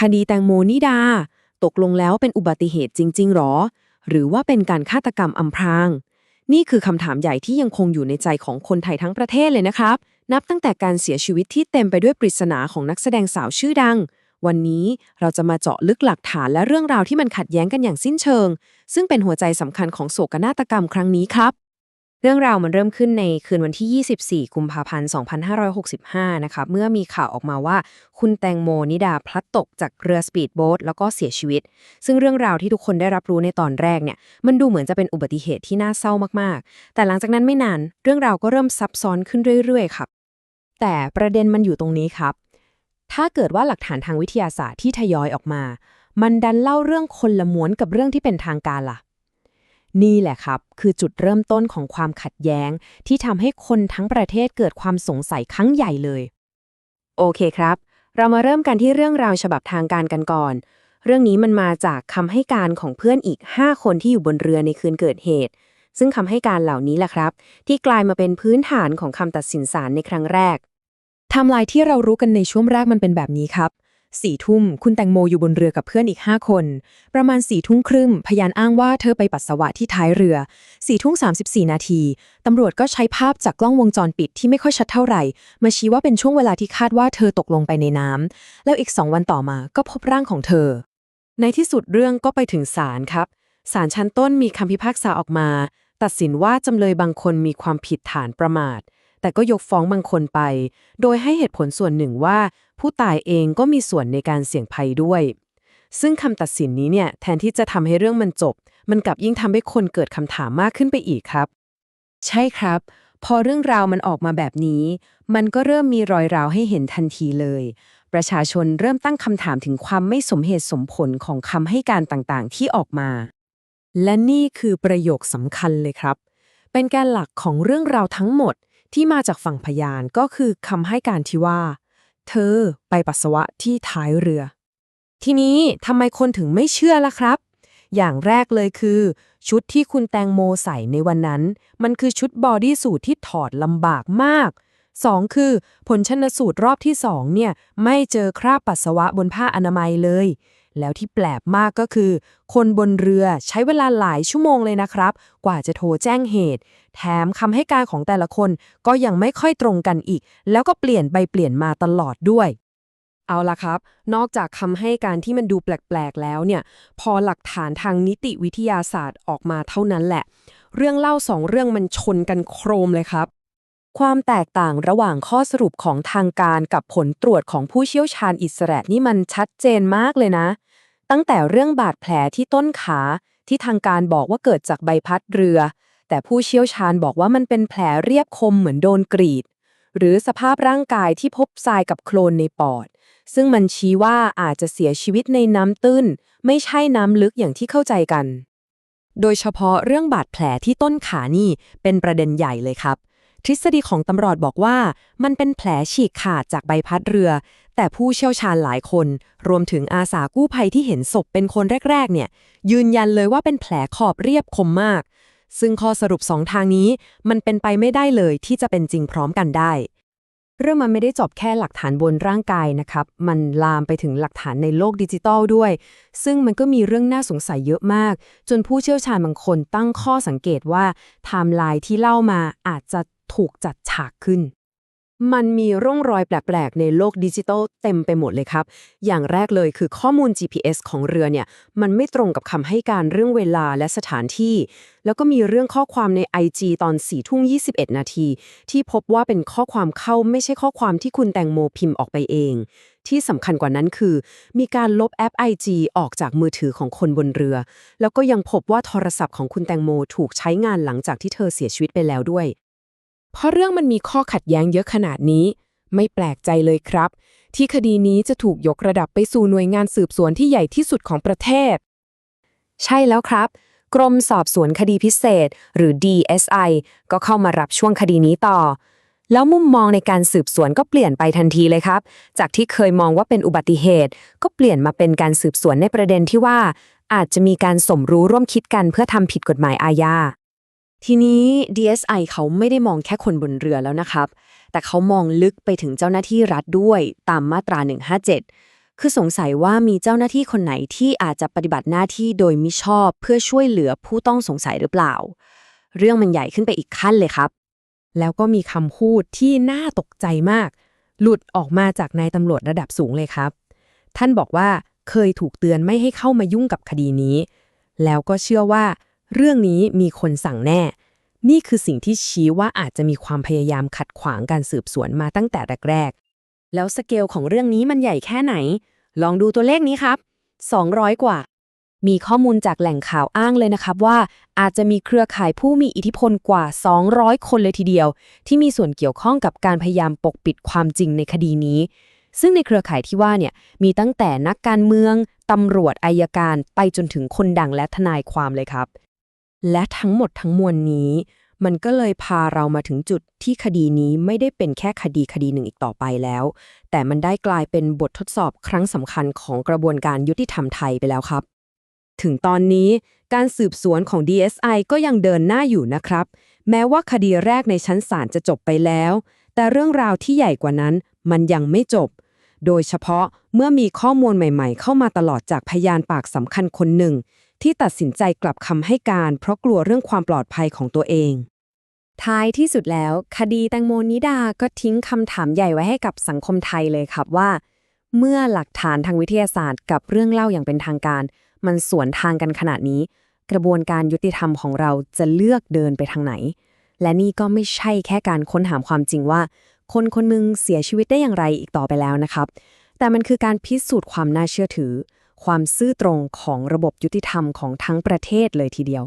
คดีแตงโมนิดา ตกลงแล้วเป็นอุบัติเหตุจริง ๆ หรอ หรือว่าเป็นการฆาตกรรมอำพราง นี่คือคำถามใหญ่ที่ยังคงอยู่ในใจของคนไทยทั้งประเทศเลยนะครับ นับตั้งแต่การเสียชีวิตที่เต็มไปด้วยปริศนาของนักแสดงสาวชื่อดัง วันนี้เราจะมาเจาะลึกหลักฐานและเรื่องราวที่มันขัดแย้งกันอย่างสิ้นเชิง ซึ่งเป็นหัวใจสำคัญของโศกนาฏกรรมครั้งนี้ครับ เรื่องราวมันเริ่มขึ้นในคืนวันที่ 24 กุมภาพันธ์ 2565 นะคะ เมื่อมีข่าวออกมาว่า คุณแตงโมนิดาพลัดตกจากเรือสปีดโบ๊ทแล้วก็เสียชีวิต ซึ่งเรื่องราวที่ทุกคนได้รับรู้ในตอนแรกเนี่ย มันดูเหมือนจะเป็นอุบัติเหตุที่น่าเศร้ามากๆ แต่หลังจากนั้นไม่นาน เรื่องราวก็เริ่มซับซ้อนขึ้นเรื่อยๆ ครับ แต่ประเด็นมันอยู่ตรงนี้ครับ ถ้าเกิดว่าหลักฐานทางวิทยาศาสตร์ที่ทยอยออกมา มันดันเล่าเรื่องคนละม้วนกับเรื่องที่เป็นทางการล่ะ นี่แหละครับ คือจุดเริ่มต้นของความขัดแย้ง ที่ทำให้คนทั้งประเทศเกิดความสงสัยครั้งใหญ่เลย โอเคครับ เรามาเริ่มกันที่เรื่องราวฉบับทางการกันก่อน เรื่องนี้มันมาจากคำให้การของเพื่อนอีก 5 คนที่อยู่บนเรือในคืนเกิดเหตุ ซึ่งคำให้การเหล่านี้แหละครับ ที่กลายมาเป็นพื้นฐานของคำตัดสินศาลในครั้งแรกไทม์ไลน์ที่เรารู้กันในช่วงแรกมันเป็นแบบนี้ครับ สี่ทุ่มคุณแตงโมอยู่บนเรือกับเพื่อนอีก 5 คน ประมาณสี่ทุ่มครึ่งพยานอ้างว่าเธอไปปัสสาวะที่ท้ายเรือสี่ทุ่มสานาทีตำรวจก็ใช้ภาพจากกล้องวงจรปิดที่ไม่ค่อยชัดเท่าไหร่ มาชี้ว่าเป็นช่วงเวลาที่คาดว่าเธอตกลงไปในน้ำแล้วอีกสองวันต่อมาก็พบร่างของเธอ ในที่สุดเรื่องก็ไปถึงศาลครับศาลชั้นต้นมีคำพิพากษาออกมา ตัดสินว่าจำเลยบางคนมีความผิดฐานประมาท แต่ก็ยกฟ้องบางคนไป โดยให้เหตุผลส่วนหนึ่งว่า ผู้ตายเองก็มีส่วนในการเสี่ยงภัยด้วย ซึ่งคำตัดสินนี้เนี่ยแทนที่จะทำให้เรื่องมันจบ มันกลับยิ่งทำให้คนเกิดคำถามมากขึ้นไปอีกครับ ใช่ครับ พอเรื่องราวมันออกมาแบบนี้ มันก็เริ่มมีรอยราวให้เห็นทันทีเลย ประชาชนเริ่มตั้งคำถามถึงความไม่สมเหตุสมผลของคำให้การต่างๆ ที่ออกมา และนี่คือประโยคสำคัญเลยครับ เป็นแกนหลักของเรื่องราวทั้งหมด ที่มาจากฝั่งพยานก็คือคำให้การที่ว่า เธอไปปัสสาวะที่ท้ายเรือ ทีนี้ทำไมคนถึงไม่เชื่อล่ะครับ อย่างแรกเลยคือ ชุดที่คุณแตงโมใส่ในวันนั้น มันคือชุดบอดี้สูทที่ถอดลำบากมาก 2. คือ ผลชนสูตรรอบที่ 2 เนี่ย ไม่เจอคราบปัสสาวะบนผ้าอนามัยเลย แล้วที่แปลกมากก็คือ คนบนเรือใช้เวลาหลายชั่วโมงเลยนะครับ กว่าจะโทรแจ้งเหตุ แถมคำให้การของแต่ละคนก็ยังไม่ค่อยตรงกันอีก แล้วก็เปลี่ยนไปเปลี่ยนมาตลอดด้วยเอาละครับ นอกจากคำให้การที่มันดูแปลก ๆ แล้วเนี่ย พอหลักฐานทางนิติวิทยาศาสตร์ออกมาเท่านั้นแหละ เรื่องเล่าสองเรื่องมันชนกันโครมเลยครับ ความแตกต่างระหว่างข้อสรุปของทางการกับผลตรวจของผู้เชี่ยวชาญอิสระนี่มันชัดเจนมากเลยนะ ตั้งแต่เรื่องบาดแผลที่ต้นขาที่ทางการบอกว่าเกิดจากใบพัดเรือ แต่ผู้เชี่ยวชาญบอกว่ามันเป็นแผลเรียบคมเหมือนโดนกรีด หรือสภาพร่างกายที่พบทรายกับโคลนในปอด ซึ่งมันชี้ว่าอาจจะเสียชีวิตในน้ำตื้น ไม่ใช่น้ำลึกอย่างที่เข้าใจกัน โดยเฉพาะเรื่องบาดแผลที่ต้นขานี่เป็นประเด็นใหญ่เลยครับ ทฤษฎีของตำรวจบอกว่า มันเป็นแผลฉีกขาดจากใบพัดเรือ แต่ผู้เชี่ยวชาญหลายคน รวมถึงอาสากู้ภัยที่เห็นศพเป็นคนแรก ๆ เนี่ย ยืนยันเลยว่าเป็นแผลขอบเรียบคมมาก ซึ่งข้อสรุปสองทางนี้ มันเป็นไปไม่ได้เลยที่จะเป็นจริงพร้อมกันได้ เรื่องมันไม่ได้จบแค่หลักฐานบนร่างกายนะครับ มันลามไปถึงหลักฐานในโลกดิจิทัลด้วย ซึ่งมันก็มีเรื่องน่าสงสัยเยอะมาก จนผู้เชี่ยวชาญบางคนตั้งข้อสังเกตว่าไทม์ไลน์ที่เล่ามาอาจจะ ถูกจัดฉากขึ้น มันมีร่องรอยแปลกๆ ในโลกดิจิทัลเต็มไปหมดเลยครับ อย่างแรกเลยคือข้อมูล GPS ของเรือเนี่ย มันไม่ตรงกับคำให้การเรื่องเวลาและสถานที่ แล้วก็มีเรื่องข้อความใน IG ตอน4ทุ่ง21 นาที ที่พบว่าเป็นข้อความเข้าไม่ใช่ข้อความที่คุณแตงโมพิมพ์ออกไปเอง ที่สำคัญกว่านั้นคือ มีการลบแอป IG ออกจากมือถือของคนบนเรือ แล้วก็ยังพบว่าโทรศัพท์ของคุณแตงโมถูกใช้งานหลังจากที่เธอเสียชีวิตไปแล้วด้วย เพราะเรื่องมันมีข้อขัดแย้งเยอะขนาดนี้ ไม่แปลกใจเลยครับ ที่คดีนี้จะถูกยกระดับไปสู่หน่วยงานสืบสวนที่ใหญ่ที่สุดของประเทศ ใช่แล้วครับ กรมสอบสวนคดีพิเศษ หรือ DSI ก็เข้ามารับช่วงคดีนี้ต่อ แล้วมุมมองในการสืบสวนก็เปลี่ยนไปทันทีเลยครับ จากที่เคยมองว่าเป็นอุบัติเหตุ ก็เปลี่ยนมาเป็นการสืบสวนในประเด็นที่ว่าอาจจะมีการสมรู้ร่วมคิดกันเพื่อทำผิดกฎหมายอาญา ทีนี้ DSI เขาไม่ได้มองแค่คนบนเรือแล้วนะครับ แต่เขามองลึกไปถึงเจ้าหน้าที่รัฐด้วยตามมาตรา 157 คือสงสัยว่ามีเจ้าหน้าที่คนไหนที่อาจจะปฏิบัติหน้าที่โดยมิชอบเพื่อช่วยเหลือผู้ต้องสงสัยหรือเปล่า เรื่องมันใหญ่ขึ้นไปอีกขั้นเลยครับ แล้วก็มีคำพูดที่น่าตกใจมาก หลุดออกมาจากนายตำรวจระดับสูงเลยครับ ท่านบอกว่าเคยถูกเตือนไม่ให้เข้ามายุ่งกับคดีนี้ แล้วก็เชื่อว่า เรื่องนี้มีคนสั่งแน่ นี่คือสิ่งที่ชี้ว่าอาจจะมีความพยายามขัดขวางการสืบสวนมาตั้งแต่แรกๆ แล้วสเกลของเรื่องนี้มันใหญ่แค่ไหน ลองดูตัวเลขนี้ครับ 200 กว่า มีข้อมูลจากแหล่งข่าวอ้างเลยนะครับว่า อาจจะมีเครือข่ายผู้มีอิทธิพลกว่า 200 คนเลยทีเดียว ที่มีส่วนเกี่ยวข้องกับการพยายามปกปิดความจริงในคดีนี้ ซึ่งในเครือข่ายที่ว่าเนี่ยมีตั้งแต่นักการเมืองตำรวจอายการไปจนถึงคนดังและทนายความเลยครับ และทั้งหมดทั้งมวลนี้ มันก็เลยพาเรามาถึงจุดที่คดีนี้ไม่ได้เป็นแค่คดีคดีหนึ่งอีกต่อไปแล้ว แต่มันได้กลายเป็นบททดสอบครั้งสำคัญของกระบวนการยุติธรรมไทยไปแล้วครับ ถึงตอนนี้การสืบสวนของ DSI ก็ยังเดินหน้าอยู่นะครับ แม้ว่าคดีแรกในชั้นศาลจะจบไปแล้ว แต่เรื่องราวที่ใหญ่กว่านั้นมันยังไม่จบ โดยเฉพาะเมื่อมีข้อมูลใหม่ ๆ เข้ามาตลอดจากพยานปากสำคัญคนหนึ่ง ที่ตัดสินใจกลับคำให้การ เพราะกลัวเรื่องความปลอดภัยของตัวเอง ท้ายที่สุดแล้ว คดีแตงโมนิดาก็ทิ้งคำถามใหญ่ไว้ให้กับสังคมไทยเลยครับว่า เมื่อหลักฐานทางวิทยาศาสตร์ กับเรื่องเล่าอย่างเป็นทางการ มันสวนทางกันขนาดนี้ กระบวนการยุติธรรมของเราจะเลือกเดินไปทางไหน และนี่ก็ไม่ใช่แค่การค้นหาความจริงว่า คนคนหนึงเสียชีวิตได้อย่างไรอีกต่อไปแล้วนะครับ แต่มันคือการพิสูจน์ความน่าเชื่อถือ ความซื่อตรงของระบบยุติธรรมของทั้งประเทศเลยทีเดียว